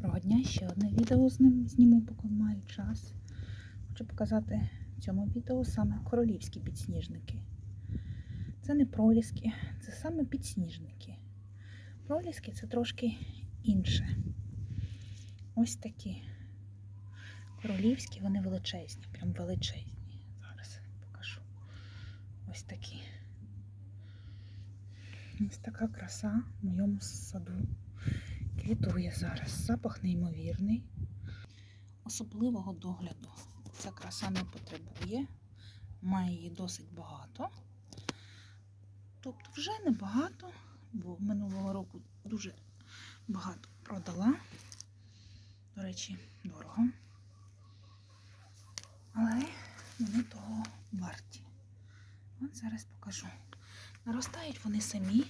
Доброго дня, ще одне відео з ним зніму, поки маю час. Хочу показати в цьому відео саме королівські підсніжники. Це не проліски, це саме підсніжники. Проліски це трошки інше. Ось такі. Королівські, вони величезні, прям величезні. Зараз покажу. Ось такі. Ось така краса в моєму саду. Квітує зараз. Запах неймовірний. Особливого догляду ця краса не потребує. Має її досить багато. Тобто вже небагато, бо минулого року дуже багато продала. До речі, дорого. Але вони того варті. От зараз покажу. Наростають вони самі.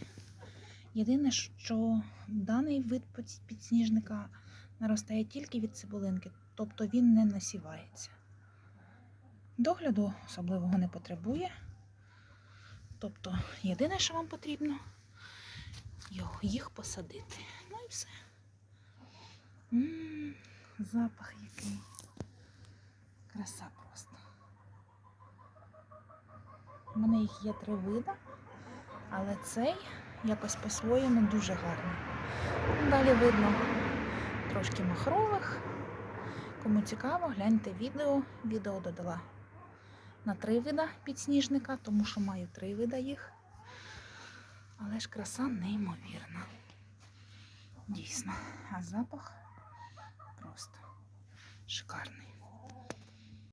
Єдине, що даний вид підсніжника наростає тільки від цибулинки, тобто він не насівається. Догляду особливого не потребує. Тобто, єдине, що вам потрібно, їх посадити. Ну і все. М, запах який. Краса просто. У мене їх є три вида, але цей якось по-своєму дуже гарний. Далі видно трошки махрових. Кому цікаво, гляньте відео. Відео додала на три вида підсніжника, тому що маю три вида їх. Але ж краса неймовірна. Дійсно. А запах просто шикарний.